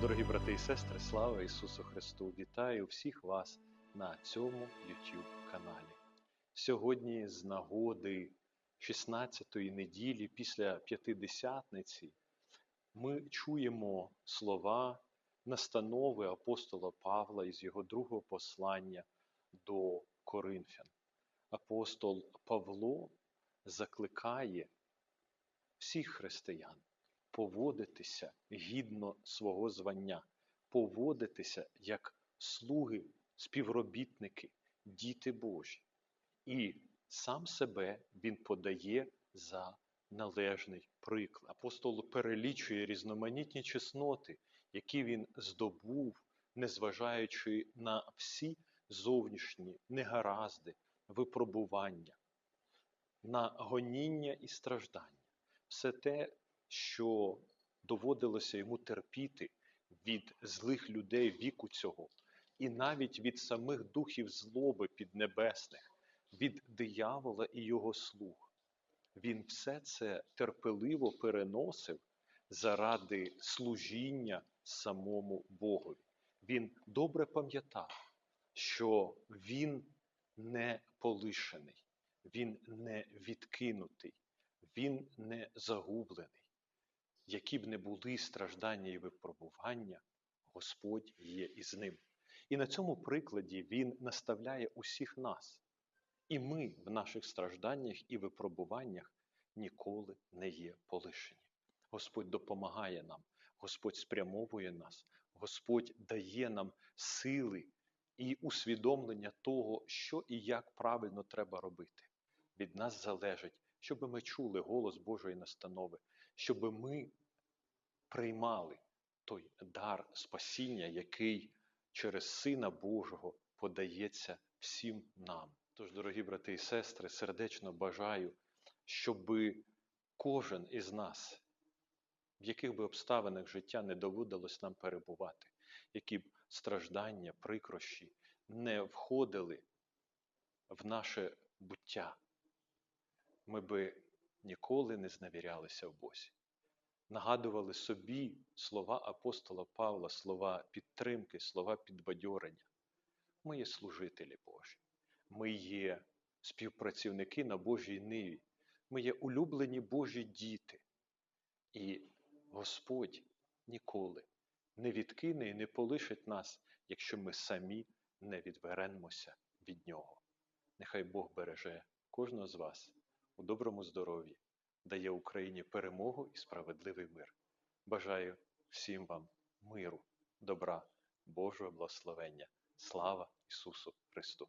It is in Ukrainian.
Дорогі брати і сестри, слава Ісусу Христу! Вітаю всіх вас на цьому YouTube каналі. Сьогодні, з нагоди 16-ї неділі після П'ятидесятниці, ми чуємо слова настанови апостола Павла із його другого послання до Коринфян. Апостол Павло закликає всіх християн поводитися гідно свого звання, поводитися як слуги, співробітники, діти Божі. І сам себе він подає за належний приклад. Апостол перелічує різноманітні чесноти, які він здобув, незважаючи на всі зовнішні негаразди, випробування, на гоніння і страждання. Все те, що доводилося йому терпіти від злих людей віку цього, і навіть від самих духів злоби піднебесних, від диявола і його слуг. Він все це терпеливо переносив заради служіння самому Богові. Він добре пам'ятав, що він не полишений, він не відкинутий, він не загублений. Які б не були страждання і випробування, Господь є із ним. І на цьому прикладі Він наставляє усіх нас. І ми в наших стражданнях і випробуваннях ніколи не є полишені. Господь допомагає нам, Господь спрямовує нас, Господь дає нам сили і усвідомлення того, що і як правильно треба робити. Від нас залежить, щоб ми чули голос Божої настанови, щоб ми приймали той дар спасіння, який через Сина Божого подається всім нам. Тож, дорогі брати і сестри, сердечно бажаю, щоб кожен із нас, в яких би обставинах життя не доводилось нам перебувати, які б страждання, прикрощі не входили в наше буття, ми би ніколи не зневірялися в Бозі. Нагадували собі слова апостола Павла, слова підтримки, слова підбадьорення. Ми є служителі Божі, ми є співпрацівники на Божій ниві, ми є улюблені Божі діти. І Господь ніколи не відкине і не полишить нас, якщо ми самі не відвернемося від Нього. Нехай Бог береже кожного з вас у доброму здоров'ї, дає Україні перемогу і справедливий мир. Бажаю всім вам миру, добра, Божого благословення. Слава Ісусу Христу!